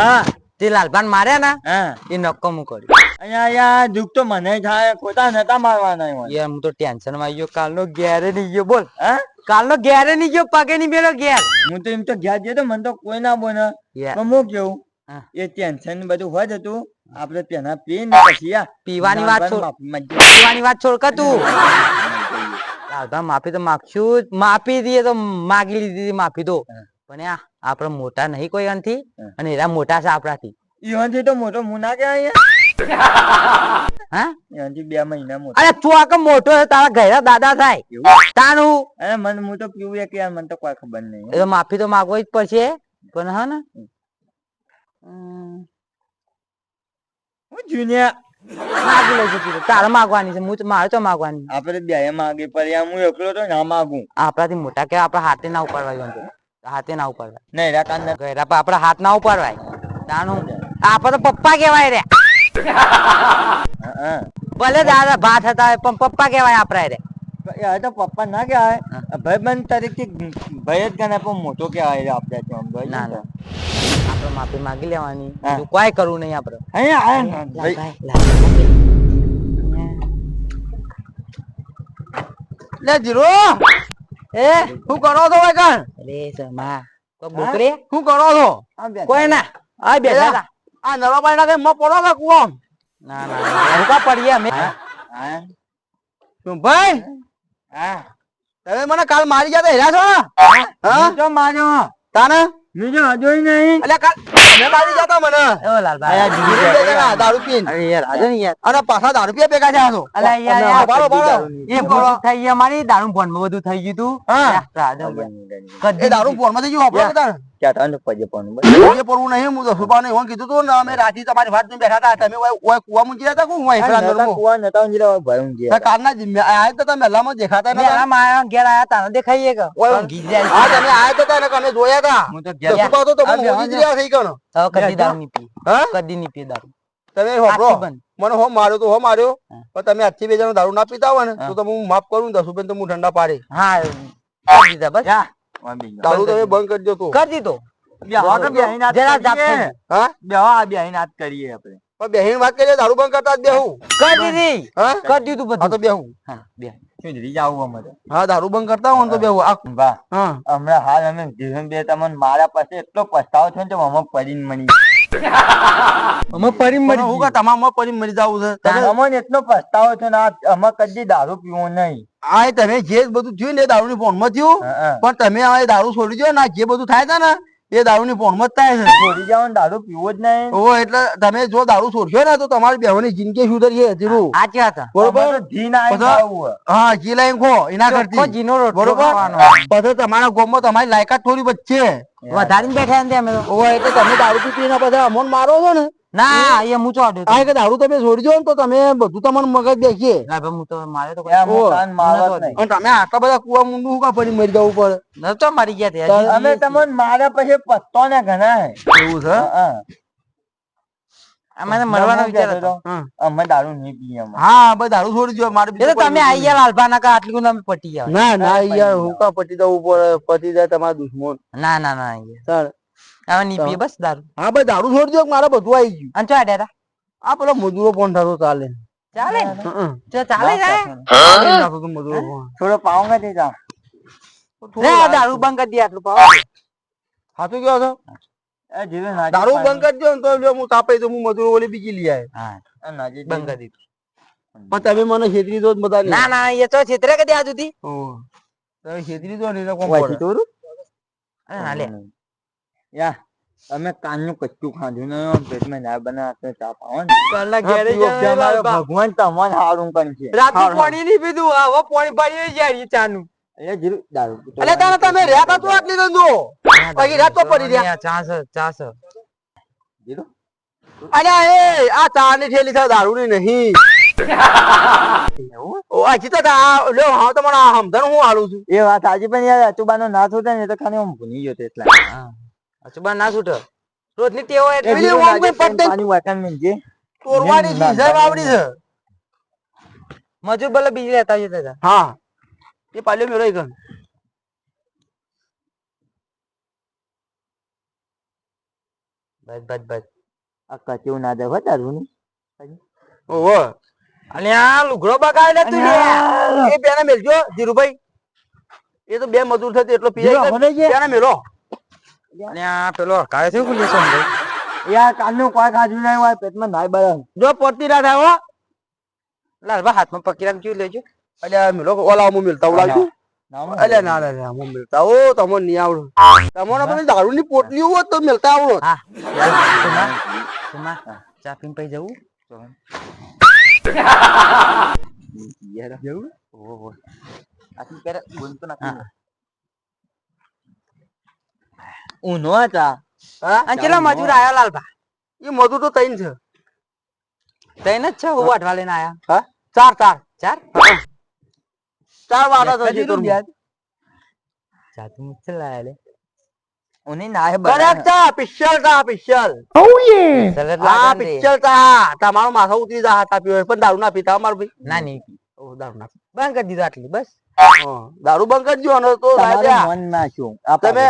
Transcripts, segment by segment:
હા તે લાલભાન માર્યા ને હા. એ નક્કમું કર્યું. અહીંયા અહીંયા દુઃખ તો મને થાય ખોટા નતા મારવાના. યાર હું તો ટેન્શનમાં આવી ગયો કાલનો ઘેરે નહીં ગયો બોલ. હા? કાલનો ઘેરે નહીં ગયો પગે નહીં બેલો ઘેર. હું તો એમ તો ઘેર જતો મને તો કોઈ ના બોને યાર, પણ હું કેવું? એ ટેન્શન બધું હોય હતું. આપડે તેના પી ને પછી પીવાની વાત છોડ પીવાની વાત છોડ કે તું? લાલભા માફી તો માગશું. માફી દઈએ તો માગી લીધી માફી તો. પણ આપણે મોટા નહીં કોઈ અંથી અને એરા મોટા છે આપણાથી. ઈવનથી તો મોટો હું ના કહેવાય અહીંયા. હા? ઈવનથી બે મહિના મોટો. અરે તું આખો મોટો છે તારા ઘરે દાદા થાય. તાનું અરે મને હું તો પીવું એક યાર મને તો કોઈ ખબર નહીં. એ તો માફી તો માંગવો જ પડશે પણ હા ને? હું જુનિયા. માગી તારે માગવાની છે હું મારે તો માગવાની. આપણે બે માગે પર હું એકલો તો ના માગું. આપણાથી મોટા કે આપણા હાથે ના ઉપાડવાય એમ તો. હાથે ના ઉપાડવાય. નહીં રાકા ના ઘેરા પર આપણા હાથ ના ઉપાડવાય. તાનું આપડે તો પપ્પા કેવાય રે. હા, હા. ભલે દાદા ભાત હતા પણ પપ્પા કેવાય આપડા રે. તો પપ્પા ના કહેવાય. ભાઈ બંધ તરીકે ભાઈ જ ગણાય પણ મોટો કહેવાય રે આપણે તો ભાઈ ના ના. આપડે માફી માંગી લેવાની. બીજું કોઈ કરવું નહીં આપડે અહીંયા આયા ને ભાઈ. લે જીરો. એ હું કરો છો કાન? અરે સમા તો બોકરી? હું કરો છો? કોઈ ના? આ બેઠા આ નવાબાઈ ના કઈ પડો કે કુવો? ના ના ના. કા પડીએ અમે. શું ભાઈ? હા. તમે મને કાલ મારી ગયા તા હેરા છો હા? હું તો માર્યો. તાને? મેં જો નહીં. એટલે કાલ તમે મારી ગયા મને. ઓ લાલભાઈ. આયા જીવી જીરું દારૂ પીને. અરે યાર આજે ને યાર. અને પાછા દારૂ પીએ ભેગા થયા છો. અલા યાર. એ ભૂલ થઈ ગયા મારી દારૂ ફોનમાં બધું થઈ ગયું તું. હા. યાર, રાધે યાર. એ દારૂ પોરમાંથી જો વાપરો બધા ક્યાં તાને પજે પણ બસ. પડવું નહીં હું તો સુબા નહીં કીધું તું ને અમે રાતી તમારી વાત બેઠા હતા તમે ઓય ઓય કુવા મૂકી રહ્યા હતા કોણ ઓય આ હેફરા નતા અંદરમાં? કુવા નતા ઊંઘી ભય ઊંઘી તો કાલના આયા તો તમે મહેલામાં દેખાતા નતા. મેલા માયા ઘેર આયા તાને દેખાઈએ કે? ઓય, ઊંઘી હા તમે આયા તો તા અમે જોયા હતા હું તો તો ઘેર સુબા તો તમે આ રહ્યા થઈ ગયો હવે કદી દારૂ પી. હા? કદી ની પી દારૂ. તમે મને હો માર્યો તો હો માર્યો. પણ તમે આજથી બે જણા દારૂ ના પીતા હોય ને તો હું. માફ કરું દસ રૂપિયા તો હું ઠંડા પાડે. હા દીધા બસ. વાહ, દારૂ તમે બંધ કરી દો તું. કરી દીધો. બેહો તો બેહીને હાથ જરા જાપ કરીએ. થઈ. હા? બેહો આ બેહીને હાથ કરીએ આપણે. પણ બેહીને વાત કરીએ દારૂ બંધ કરતા જ બેહું. કરી દીધી. હા? કરી દીધું હા તો બધું બેહું. હા બે સુધરી જાવું અમે હા દારૂ બંધ કરતા હોય તો બેહું. આ હમણાં હાલ અમે જીવન બે તમને મારા પાસે એટલો પસ્તાવો થયો ને અમે પડીને મળી અમે પરી હું કે તમામ પડી મરી જાવું છે. તમે અમને એટલો પસ્તાવો થયો ને આ અમે કદી દારૂ પીવો નહીં. આ તમે જે બધું થયું ને દારૂ ની ફોનમાં થયું. પણ તમે આ દારૂ છોડી દો ને જે બધું થાય છે ને એ દારૂની જ થાય છે. છોડી જાવ ને દારૂ પીવો જ નહીં. ઓ એટલે તમે જો દારૂ છોડશો ને તો તમારી બેહોની જિંદગી સુધરીએ જીરું સાચી વાત છે. બરોબર? ઘી ના હા જી લાઈન ખો એના કરતી. જીનો રોટલો બરોબર. પછી તમારા ગોમમાં તમારી લાયકાત થોડી બચશે વધારીને બેઠા ને અમે તો. ઓ એટલે તમે દારૂ પીને પછી અમોન મારો છો ને? ના એ? હું ચોડ્યો આ કે દારૂ તમે છોડી દો ને તો તમે બધું તમારું મગજ બેસીએ ના ભાઈ હું તો મારે તો. અને તમે આટલા બધા કુવા મુંડું હું કા પડી મરી જવું પડે? નતો મરી ગયા તે અમે તમને મારા પછી પત્તો ને ઘણા હે. એવું છે? હા, હા. અમારે મરવાનો વિચાર હતો. અમે દારૂ નહીં પીએ હા દારૂ છોડી દો મારે બીજું તમે આઈ ગયા લાલભા ના કા આટલું તમે પટી જાવ ના ના યાર હું કા પટી દઉં પડે પટી જાય તમારા દુશ્મન. ના ના ના. ચાલ. હવે બસ દારૂ. હા બસ દારૂ છોડી દો મારે બધું આવી ગયું. અને ચો આડ્યા આ પેલો મજૂરો ફોન થતો ચાલે ચાલે ને? ચાલે જાય? તો મજૂરો. થોડો પાઉંગા જા. દારૂ બંધ કરી દે આટલું પાવ સાચું કહો છો? એ જીવે નાજી દારૂ બંધ કરી દો તો લ્યો હું તાપે તો હું મજૂરો ઓલી બીજી લઈ આવે હા. એ નાજી બંધ કરી દીધું. પણ તમે મને છેતરી દો બધા ના ના એ છેતરે કે ત્યાં સુધી? તમે છેતરી દો ને એટલે કોણ પડે. તોરું? અરે ના લે યા અમે કાનનું કચ્ચું ખાધું ને પેટમાં ના બનાવતા ચા પાવો કાલના ઘેરે પીવો જઈને કે અમારો લાલભા. ભગવાન તમને હારું કર્યું છે. પાણી નહીં પીધું હવે પાણી પાણી જાય ચાનું. એ જીરું દારૂ પીતો એટલે તારે તમે રહ્યા તા તો આટલી ધંધો પછી રાત તો પડી રહ્યા. ચાસ ચાસ જીરું? અલ્યા એ આ ચા ની થેલી છે દારૂ ની નહીં ઓ ચિતા તા હા તમારે સમજણ હું હાલું છું. એ વાત આજે પણ યાર અચુબાનો નાથ હતો ને તો ખાલી હું ભૂલી ગયો એટલા. અચુબા ના છૂટો. રોજની ટેવ હોય એટલે બીજું ઓમ કોઈ પટ્ટે-. તોરવાની ના, રિઝર્વ આવડી છે. મજૂર બલે બીજી લેતા જતા હતા હા. એ પાલ્યો મેળો એક બસ બસ બસ. આ કચું ના દે હો તારું ની ઓહો. અને આ લુગડો બગાડ લે તું. એ બેને મેલજો ધીરુભાઈ. એ તો બે મજૂર થતી એટલો પીએ બેને મેલો. અને આ પેલો કાય છે કુલી છે યાર કાલનું કોઈ ખાધું નહીં હોય પેટમાં નાય બરમ જો પડતી રાત આવો લાલ હાથમાં પકડી રાખજો લેજો. અલ્યા મેલો ઓલા હું મિલતા ઉલાવજો અલ્યા ના ના ના હું મિલતા ઓ તમને નહીં આવડો. તમને પણ દારૂ ની પોટલી હોય તો મિલતા આવડો. હા. ચા પીને પઈ જવું? જવું ઓહો. આથી પેલા બોલ તો નાખી ઊનો હતા. અને કેટલા મજૂર આયા લાલભા? એ મજૂર તો તૈન છે. તૈન જ છે? હું અઠવા લઈને આયા? હા? ચાર ચાર. ચાર? ચાર વાળા તો છે કદીનું યાદ ચા તું મુझसे લાયા લે. ઉની નાય કરેક્ટ ચા પિસ્ટલ ચા પિસ્ટલ સરસ હા લાગે ને તે. તમારો માથા ઉતરી જા હતા પીવો. પણ દારૂ ના પીતા અમાર ભાઈ. ના નહીં ઓ દારૂ ના બંધ કરી દીધું આટલી બસ. દારૂ બંધ કરજો અને તો મન તમે.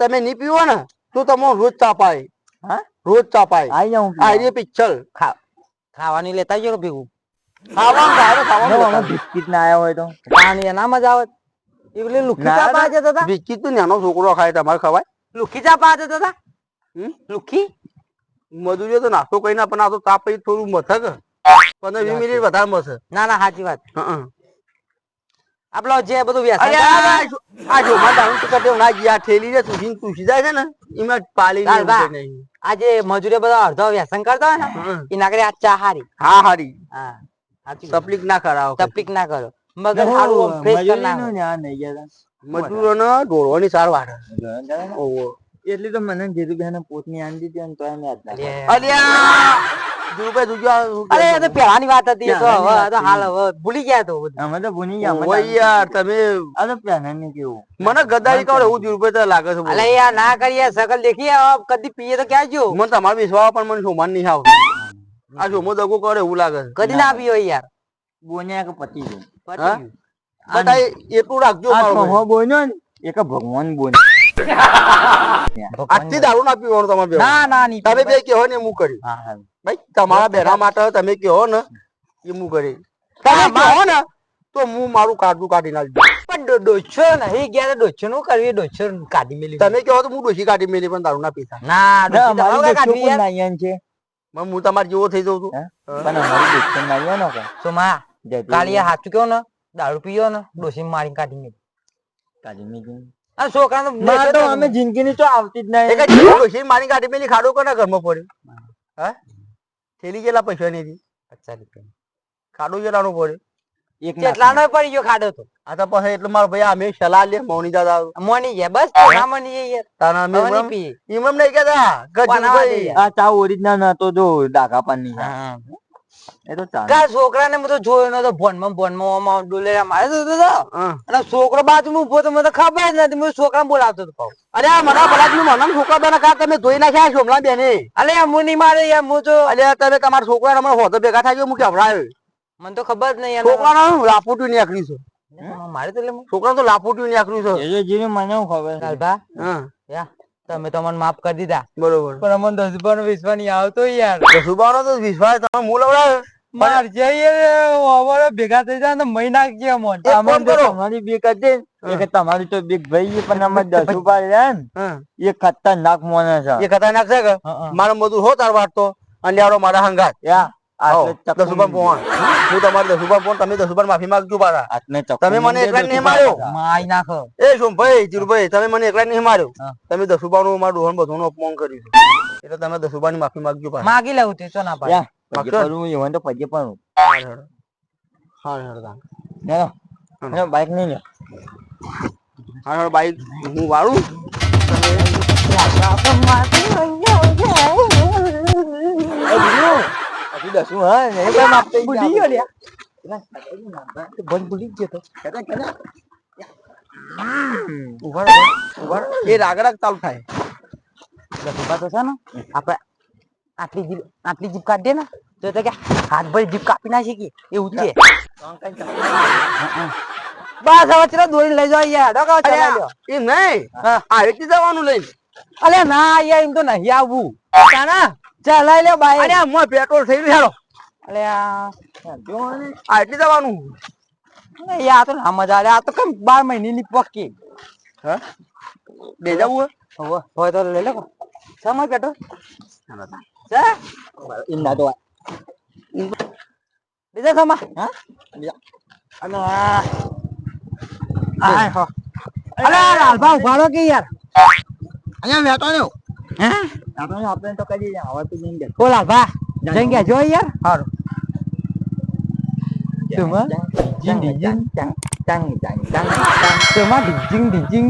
તમે નહીં પીવો ને તો તમે રોજ ચા પાય હા? રોજ પાય આઈ જાઉં આઈ ખા ખાવાની લેતા જો ભેગું. ખાવાનું ખાવાનું ખાવાનું બિસ્કિટ ના આવ્યા હોય તો. પાણી એના મજા આવે. એ પેલી લુખી ચા. પા જતા હતા બિસ્કિટ તો નાનો છોકરો ખાય તમારે ખવાય. લુખી ચા પા જતા હતા લુખી? મજૂરીઓ તો નાસ્તો કઈ ના પણ આ તો તાપ પછી થોડું મથક. પંદર વીસ મિનિટ વધારે મથે ના ના સાચી વાત. હં. આપડે જે બધું આ ને, જો- આ જો માં દારૂ તો કટે ના ગયા ને જાય છે ને એમાં પાલી. નહીં. આ જે મજૂરી બધા અડધો વ્યસન કરતા હોય ને એ એના કરે આ ચા હારી. હા હારી. હા તકલીફ ના કરાવો તકલીફ ના કરો. મગર સારું ફ્રેશ નાખો. મજૂરીનું ઢોળવાની સાર. ઓહો. એટલી તો મને ધીરુભાઈ પોતની આંદી હતી ને તો એમ યાદ ના અલ્યા! ધ્રુવભાઈ તું જો આ શું અરે એ તો પહેલાની વાત હતી એ તો હવે તો હાલ હવે ભૂલી ગયા તો અમે તો ભૂલી ગયા અમે યાર તમે આ તો પહેલાની કેવું? મને ગદ્દારી કરો એવું ધ્રુવભાઈ તો લાગે છે અલે યાર ના કરીએ શકલ દેખીએ કદી પીએ તો ક્યાં જો મને તમારે વિશ્વાસ પણ મને શોમાન નહીં આવતો. આ શોમો દગો કરે એવું લાગે છે. કદી ના પીઓ યાર. બોન્યા કે પતિ ગયું? પતી. બટા એટલું રાખજો મારો. બોન્યો ને એક ભગવાન બોન આજથી દારૂ ના પીવાનું તમારે. ના ના તમે બે કહો ને હું કર્યું. હા હા. ભાઈ તમારા બેના માટે તમે કહો ને એ હું કરી તમે કહો ને તો હું મારું કાઢું કાઢી નાખજો પણ ડોછો નહીં ગયા તો ડોછો નું કરવી ડોછો કાઢી મેલી. તમે કહો તો હું ડોશી કાઢી મેલી પણ દારૂ ના પીતા. ના નાયન છે. હું તમારે જેવો થઈ જઉં છું. પણ અમારી? તો માં? કાલિયા હાચું કહો ને દારૂ પીયો ને ડોશી મારી કાઢી મેલી. કાઢી મેલી. આ છોકરાનો ના તો અમે જિંદગીની તો આવતી જ નહીં. ડોશી મારી કાઢી મેલી ખાડો કોના ઘરમાં પડ્યો? હા? થેલી કેટલા પૈસા ની હતી પચાસ રૂપિયા. ખાડો કેટલાનો પડ્યો એક કેટલાનો પડી ગયો ખાડો તો. આ તો પછી એટલે મારો ભાઈ અમે સલાહ લે મોની દાદા મોની ગયા બસ ના મોની ગયા યાર. તારા અમે નહીં કહેતા. જીવભાઈ, યાર. આ ચા ઓરિજિનલ હતો જો ડાકા પાનની છે. હા. એ તો કા છોકરાને હું તો જોયો નતો ભોનમાં ભોનમાં આમાં ડોલેરા મારે તો હતો. અને છોકરો બાજુમાં ઊભો તો મને ખબર જ નથી હું છોકરાને બોલાવતો હતો અરે આ મના ભલાદનું મનામ છોકરા બેના કા તમે ધોઈ નાખ્યા સોમલા બેને? અલે હું નહીં મારે યાર હું જો અલે તમે તમારા છોકરા હમણાં હોતો ભેગા થાય ગયો હું કેવડાયો મને તો ખબર જ નહીં. છોકરાનું નહીં આખરી છે. મારે તો છોકરા તો લાપોટ્યું નીકળ્યું છે. એ જો જીને મને ખબર? હા. યા, તમે તો મને માફ કરી દીધા. બરોબર. પણ અમને દસ બાર વિશ્વાસ નહીં આવતો યાર. સુબાનો તો વિશ્વાસ તમે મૂળ લવડાવ્યો માર જઈએ અમારે ભેગા થઈ જાય ને મહિના કે અમને. એક અમે કરો. તમારી બે કદે એક તમારી તો બીક ભાઈ પણ અમે દસ ઊભા રહ્યા ને. એ ખતરનાક મોને છે. એ ખતરનાક છે કે? મારો મધુર હો તાર વાટતો? અને મારા હંગાત. યા. પોણ પોણ તમે પાછા. મને એકલા નહીં તો માર્યો. પાછા. મારી નાખો. એ શું ભાઈ જીરુભાઈ તમે મને એકલા નહીં માર્યો. તમે દસ રૂપિયાનું મારું ડોહન બધું અપમાન કર્યું એટલે તમે દસુબા ની માફી માંગજો પાછા. માગી લેવું તે ચો ના પાડે. યા, પગે માગશો? પડવું એવાનું તો. હા હા. હેલો, બાઈક નહીં લે. હા બાઈક હું વાળું? હજી દસું હા, નહીં પણ આપતો ઈ ભૂલી ગયો. લ્યા. બંધ ભૂલી ગયો તો કહેતા, કહેતા. ઊભા ઊભા. એ રાગ રાગ ચાલુ થાય રસુભા તો છે ને આપણે આટલી જીભ આટલી જીભ કાઢી દે ને તો તો કે હાથ ભરી જીભ કાપી નાખી કે એવું છે બસ હવે ચલો દોરી લઈ જાઓ યાર ડોકા ચલાવી લ્યો. એમ નહીં આ રીતે જવાનું લઈને અલે ના યાર એમ તો નહીં આવવું તાના ચાલ લઈ લે બાઈક અરે આમાં પેટ્રોલ થઈ રહ્યું હેલો. અલે આ જો ને આ એટલી જવાનું. અલે આ તો ના મજા આવે. આ તો કેમ બાર મહિનાની પક્કી? હા? બે જવું હવે. હોય તો લઈ લે સમય પેટ્રોલ. છે ઇન્ના તો બીજા સમા હા? બીજા. અને આ હો. અલે લાલભા ઉભાડો કે યાર? અહીંયા બેઠો ને હે? આપણે આપણે તો કરી હવે તો જઈને ઓ લાલભા જઈ ગયા જો યાર. હારું. Cuma જંગ જંગ જંગ જંગ જંગ જંગ cuma dijing dijing